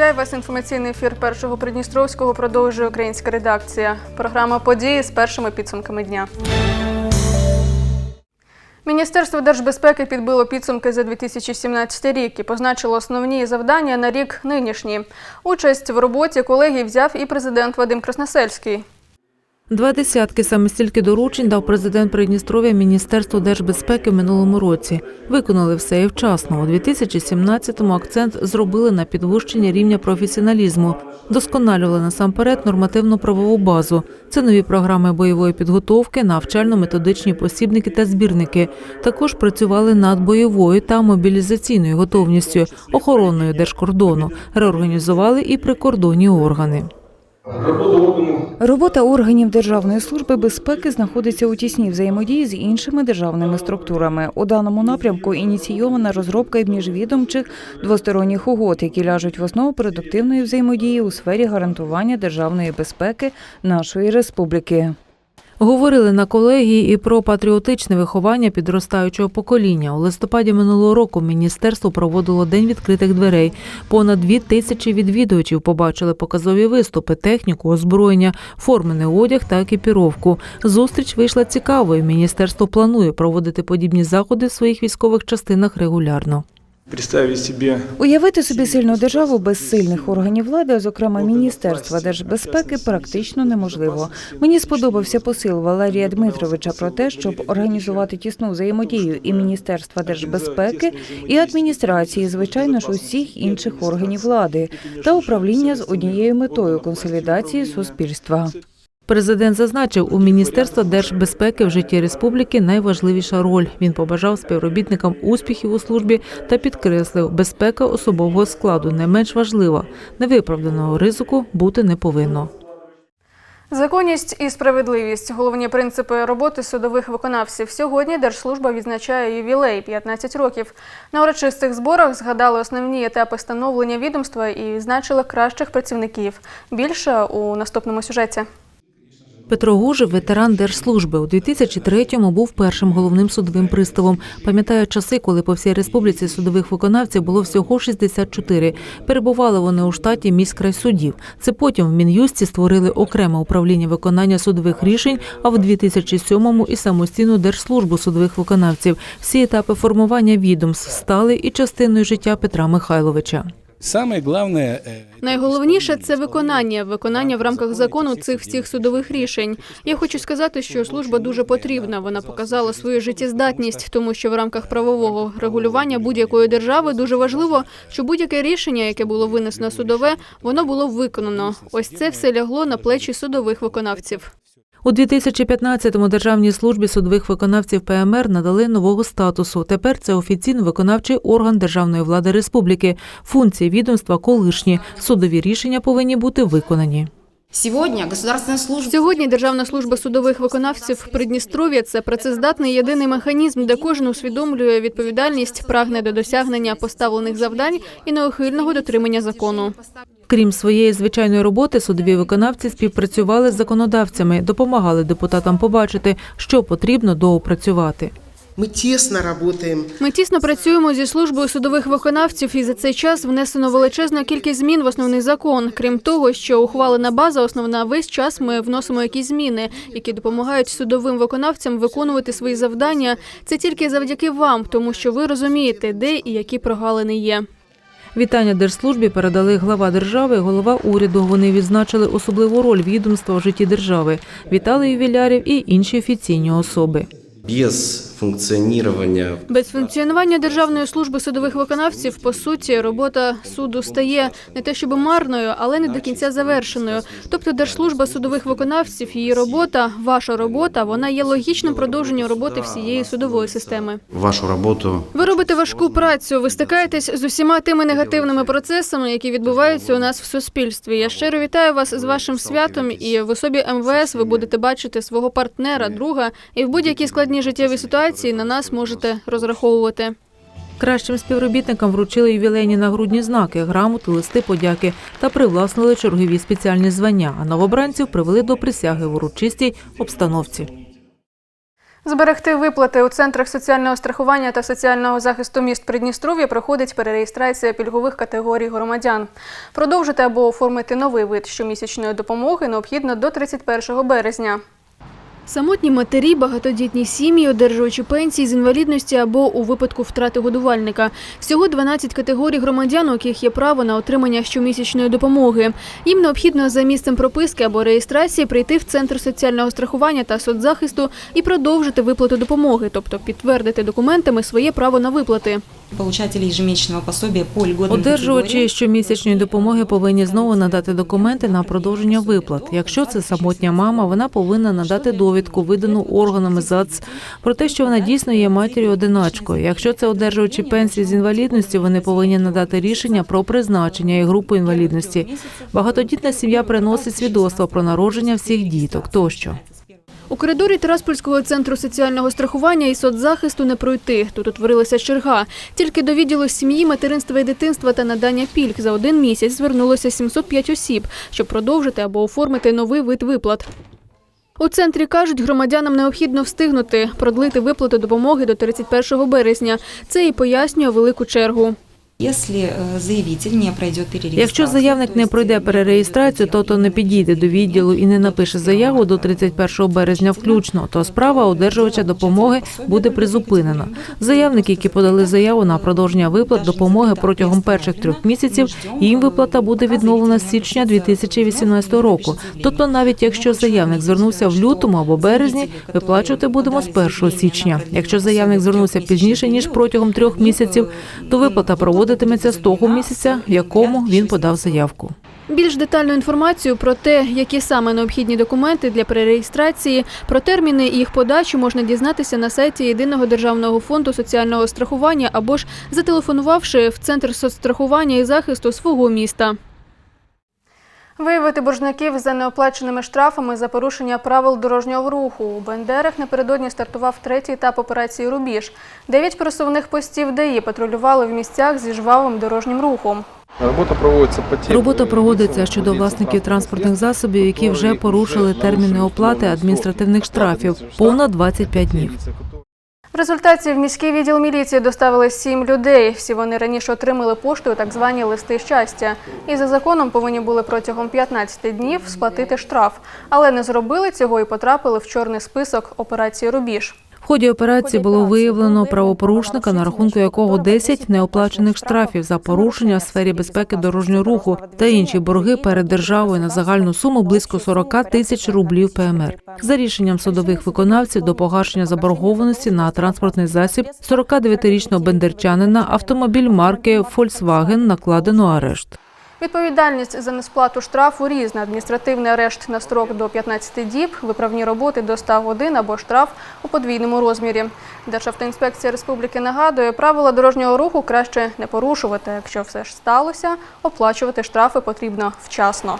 Вітаю вас. Інформаційний ефір першого Придністровського продовжує українська редакція. Програма події з першими підсумками дня. Міністерство держбезпеки підбило підсумки за 2017 рік і позначило основні завдання на рік нинішній. Участь в роботі колегії взяв і президент Вадим Красносельський. Два десятки саме стільки доручень дав президент Придністров'я Міністерству держбезпеки в минулому році. Виконали все і вчасно. У 2017-му акцент зробили на підвищення рівня професіоналізму, досконалювали насамперед нормативно-правову базу. Це нові програми бойової підготовки, навчально-методичні посібники та збірники. Також працювали над бойовою та мобілізаційною готовністю, охороною держкордону, реорганізували і прикордонні органи. Робота органів Державної служби безпеки знаходиться у тісній взаємодії з іншими державними структурами. У даному напрямку ініційована розробка міжвідомчих двосторонніх угод, які ляжуть в основу продуктивної взаємодії у сфері гарантування державної безпеки нашої республіки. Говорили на колегії і про патріотичне виховання підростаючого покоління. У листопаді минулого року міністерство проводило день відкритих дверей. Понад дві тисячі відвідувачів побачили показові виступи, техніку, озброєння, формений одяг та екіпіровку. Зустріч вийшла цікавою. Міністерство планує проводити подібні заходи в своїх військових частинах регулярно. Уявити собі сильну державу без сильних органів влади, а зокрема Міністерства держбезпеки, практично неможливо. Мені сподобався посил Валерія Дмитровича про те, щоб організувати тісну взаємодію і Міністерства держбезпеки, і адміністрації, звичайно ж, усіх інших органів влади та управління з однією метою консолідації суспільства. Президент зазначив, у Міністерства держбезпеки в житті республіки найважливіша роль. Він побажав співробітникам успіхів у службі та підкреслив, безпека особового складу не менш важлива. Невиправданого ризику бути не повинно. Законність і справедливість головні принципи роботи судових виконавців. Сьогодні Держслужба відзначає ювілей 15 років. На урочистих зборах згадали основні етапи становлення відомства і відзначили кращих працівників. Більше у наступному сюжеті. Петро Гужев, ветеран держслужби, у 2003-му був першим головним судовим приставом. Пам'ятає часи, коли по всій республіці судових виконавців було всього 64. Перебували вони у штаті міськрайсудів. Це потім в Мін'юсті створили окреме управління виконання судових рішень, а в 2007-му і самостійну держслужбу судових виконавців. Всі етапи формування відомств стали і частиною життя Петра Михайловича. Самое главное, э, Найголовніше це виконання, виконання в рамках закону цих всіх судових рішень. Я хочу сказати, що служба дуже потрібна. Вона показала свою життєздатність, тому що в рамках правового регулювання будь-якої держави дуже важливо, що будь-яке рішення, яке було винесено судове, воно було виконано. Ось це все лягло на плечі судових виконавців. У 2015-му Державній службі судових виконавців ПМР надали нового статусу. Тепер це офіційно виконавчий орган державної влади республіки. Функції відомства колишні. Судові рішення повинні бути виконані. Сегодня государственная служба Сьогодні Державна служба судових виконавців в Придністров'я це працездатний єдиний механізм, де кожен усвідомлює відповідальність, прагне до досягнення поставлених завдань і неухильного дотримання закону. Крім своєї звичайної роботи, судові виконавці співпрацювали з законодавцями, допомагали депутатам побачити, що потрібно доопрацювати. Мы тесно работаем Ми тісно працюємо зі службою судових виконавців, і за цей час внесено величезну кількість змін в основний закон. Крім того, що ухвалена база основна, весь час ми вносимо якісь зміни, які допомагають судовим виконавцям виконувати свої завдання. Це тільки завдяки вам, тому що ви розумієте, де і які прогалини є. Вітання держслужбі передали глава держави, і голова уряду. Вони відзначили особливу роль відомства в житті держави. Вітали ювілярів і інші офіційні особи. без функціонування Без функціонування Державної служби судових виконавців, по суті, робота суду стає не те, щоб марною, але не до кінця завершеною. Тобто, Держслужба судових виконавців, її робота, ваша робота, вона є логічним продовженням роботи всієї судової системи. вашу роботу Ви робите важку працю, ви стикаєтесь з усіма тими негативними процесами, які відбуваються у нас в суспільстві. Я щиро вітаю вас з вашим святом, і в особі МВС ви будете бачити свого партнера, друга, і в будь-якій складній життєвій ситуації на нас можете розраховувати. Кращим співробітникам вручили ювілейні нагрудні знаки, грамоти, листи подяки та привласнили чергові спеціальні звання. А новобранців привели до присяги в урочистій обстановці. Зберегти виплати у центрах соціального страхування та соціального захисту міст Придністров'я проходить перереєстрація пільгових категорій громадян. Продовжити або оформити новий вид щомісячної допомоги необхідно до 31 березня. Самотні матері, багатодітні сім'ї, одержувачі пенсій з інвалідності або у випадку втрати годувальника. Всього 12 категорій громадян, у яких є право на отримання щомісячної допомоги. Їм необхідно за місцем прописки або реєстрації прийти в центр соціального страхування та соцзахисту і продовжити виплату допомоги, тобто підтвердити документами своє право на виплати. Получатели ежемесячного пособия по льготным Одержувачі щомісячної допомоги повинні знову надати документи на продовження виплат. Якщо це самотня мама, вона повинна надати довідку, видану органами ЗАЦ, про те, що вона дійсно є матір'ю одиначкою. Якщо це одержувачі пенсії з інвалідності, вони повинні надати рішення про призначення і групу інвалідності. Багатодітна сім'я приносить свідоцтво про народження всіх діток тощо. У коридорі Тираспольського центру соціального страхування і соцзахисту не пройти. Тут утворилася черга. Тільки до відділу сім'ї, материнства і дитинства та надання пільг за один місяць звернулося 705 осіб, щоб продовжити або оформити новий вид виплат. У центрі кажуть, громадянам необхідно встигнути продлити виплату допомоги до 31 березня. Це і пояснює велику чергу. Если э, заявитель не пройдет перереєстрацію, Якщо заявник не пройде перереєстрацію, тобто не підійде до відділу і не напише заяву до 31 березня включно, то справа одержувача допомоги буде призупинена. Заявники, які подали заяву на продовження виплат допомоги протягом перших трьох місяців, їм виплата буде відновлена з січня 2018 року. Тобто, навіть якщо заявник звернувся в лютому або березні, виплачувати будемо з 1 січня. Якщо заявник звернувся пізніше ніж протягом трьох місяців, то виплата проводитиметься з того місяця, в якому він подав заявку. Більш детальну інформацію про те, які саме необхідні документи для перереєстрації, про терміни і їх подачу можна дізнатися на сайті Єдиного державного фонду соціального страхування або ж зателефонувавши в центр соцстрахування і захисту свого міста. Виявити боржників за неоплаченими штрафами за порушення правил дорожнього руху. У Бендерах напередодні стартував третій етап операції Рубіж. Дев'ять пересувних постів ДАІ патрулювали в місцях зі жвавим дорожнім рухом. Работа проводится по. Робота проводиться щодо власників транспортних засобів, які вже порушили терміни оплати адміністративних штрафів понад 25 днів. В результаті в міський відділ міліції доставили сім людей. Всі вони раніше отримали поштою так звані листи щастя. І за законом повинні були протягом 15 днів сплатити штраф. Але не зробили цього і потрапили в чорний список операції Рубіж. Ході операції було виявлено правопорушника, на рахунку якого 10 неоплачених штрафів за порушення в сфері безпеки дорожнього руху та інші борги перед державою на загальну суму близько 40 тисяч рублів ПМР. За рішенням судових виконавців до погашення заборгованості на транспортний засіб 49-річного бендерчанина автомобіль марки Volkswagen накладено арешт. Відповідальність за несплату штрафу різна. Адміністративний арешт на строк до 15 діб, виправні роботи до 100 годин або штраф у подвійному розмірі. Державтоінспекція республіки нагадує, правила дорожнього руху краще не порушувати. Якщо все ж сталося, оплачувати штрафи потрібно вчасно.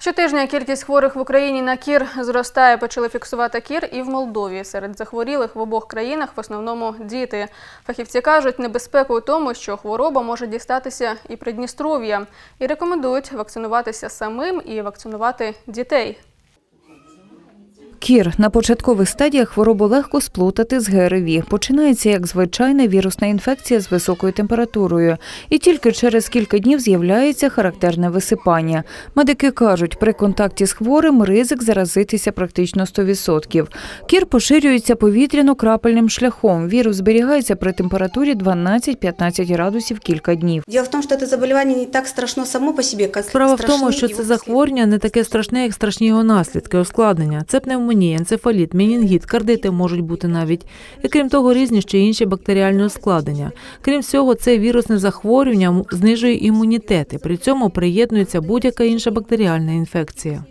Щотижня кількість хворих в Україні на кір зростає. Почали фіксувати кір і в Молдові. Серед захворілих в обох країнах в основному діти. Фахівці кажуть, небезпеку у тому, що хвороба може дістатися і Придністров'я. І рекомендують вакцинуватися самим і вакцинувати дітей. Кір на початкових стадіях хворобу легко сплутати з ГРВІ. Починається як звичайна вірусна інфекція з високою температурою, і тільки через кілька днів з'являється характерне висипання. Медики кажуть, при контакті з хворим ризик заразитися практично 100%. Кір поширюється повітряно-крапельним шляхом. Вірус зберігається при температурі 12-15 градусів кілька днів. Дело в том, что это заболевание так страшно само по себе, как Справа в тому, що це захворювання не таке страшне, як страшні його наслідки, ускладнення. Це пневмонія, енцефаліт, мінінгіт, кардити можуть бути навіть. І крім того, різні ще інші бактеріальні ускладнення. Крім всього, це вірусне захворювання знижує імунітет, і при цьому приєднується будь-яка інша бактеріальна інфекція.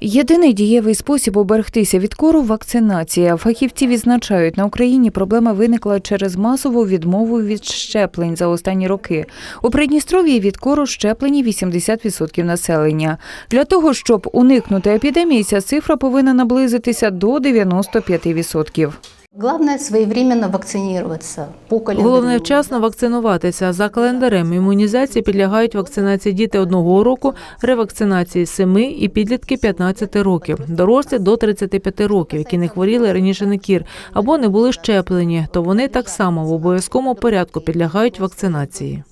Єдиний дієвий спосіб оберегтися від кору – вакцинація. Фахівці відзначають, на Україні проблема виникла через масову відмову від щеплень за останні роки. У Придністров'ї від кору щеплені 80% населення. Для того, щоб уникнути епідемії, ця цифра повинна наблизитися до 95%. Главное своєвременно вакцинуватися. по календарю. Головне вчасно вакцинуватися. За календарем імунізації підлягають вакцинації діти одного року, ревакцинації 7 і підлітки 15 років, дорослі до 35 років, які не хворіли раніше на кір або не були щеплені, то вони так само в обов'язковому порядку підлягають вакцинації.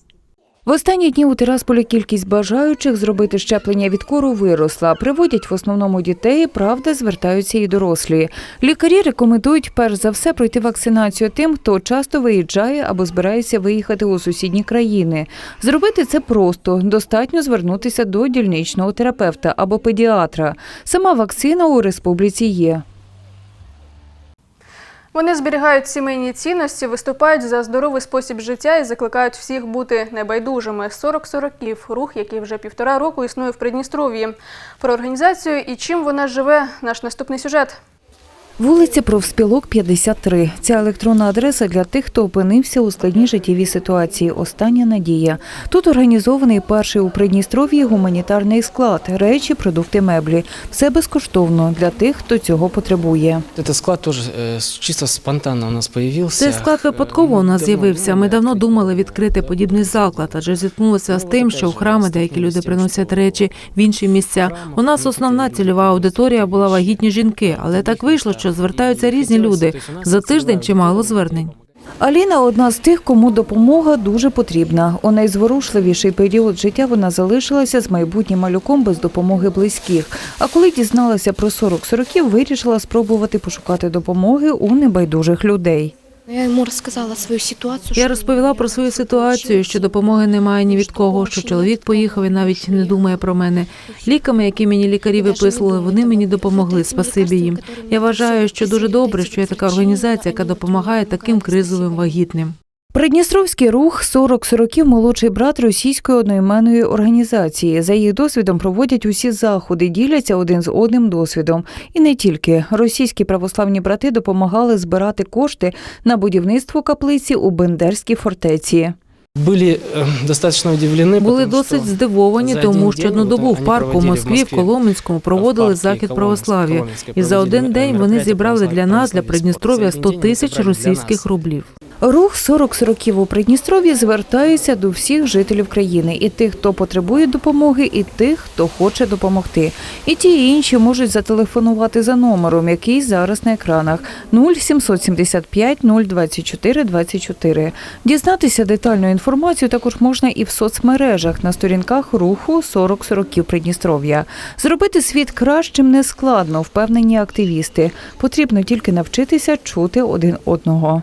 В останні дні у Тирасполі кількість бажаючих зробити щеплення від кору виросла. Приводять в основному дітей, правда, звертаються і дорослі. Лікарі рекомендують перш за все пройти вакцинацію тим, хто часто виїжджає або збирається виїхати у сусідні країни. Зробити це просто. Достатньо звернутися до дільничного терапевта або педіатра. Сама вакцина у республіці є. Вони зберігають сімейні цінності, виступають за здоровий спосіб життя і закликають всіх бути небайдужими. 40 сороків рух, який вже півтора року існує в Придністров'ї. Про організацію і чим вона живе. Наш наступний сюжет. Вулиця Профспілок 53. Ця електронна адреса для тих, хто опинився у складній життєвій ситуації. Остання надія. Тут організований перший у Придністров'ї гуманітарний склад, речі, продукти, меблі. Все безкоштовно для тих, хто цього потребує. Этот склад тоже э, чисто спонтанно у нас появился. Цей склад випадково у нас з'явився. Ми давно думали відкрити подібний заклад, адже зіткнулися з тим, що в храми деякі люди приносять речі в інші місця. У нас основна цільова аудиторія була вагітні жінки, але так вийшло, що звертаються різні люди. За тиждень чимало звернень. Аліна одна з тих, кому допомога дуже потрібна. У найзворушливіший період життя вона залишилася з майбутнім малюком без допомоги близьких. А коли дізналася про 40 сороків, вирішила спробувати пошукати допомоги у небайдужих людей. Я йому розказала свою ситуацію. Я розповіла про свою ситуацію, що допомоги немає ні від кого, що чоловік поїхав і навіть не думає про мене. Ліками, які мені лікарі виписували, вони мені допомогли. Спасибі їм. Я вважаю, що дуже добре, що є така організація, яка допомагає таким кризовим вагітним. Придністровський рух 40 сороків молодший брат російської одноіменної організації. За їх досвідом проводять усі заходи, діляться один з одним досвідом. І не тільки російські православні брати допомагали збирати кошти на будівництво каплиці у Бендерській фортеці. Были э, достаточно удивлены. Були потому досить что здивовані, за тому один що день одну вот добу в они парку в проводили в Москві, в Москве, Коломенському проводили захід православ'я. І за один день вони зібрали для нас, для Придністров'я, 100 тисяч російських рублів. Рух 40 сороків у Придністров'ї звертається до всіх жителів країни, і тих, хто потребує допомоги, і тих, хто хоче допомогти. І ті, і інші можуть зателефонувати за номером, який зараз на екранах 0775 024 24. Дізнатися детальну інформацію також можна і в соцмережах на сторінках руху 40 сороків Придністров'я. Зробити світ кращим не складно, впевнені активісти. Потрібно тільки навчитися чути один одного.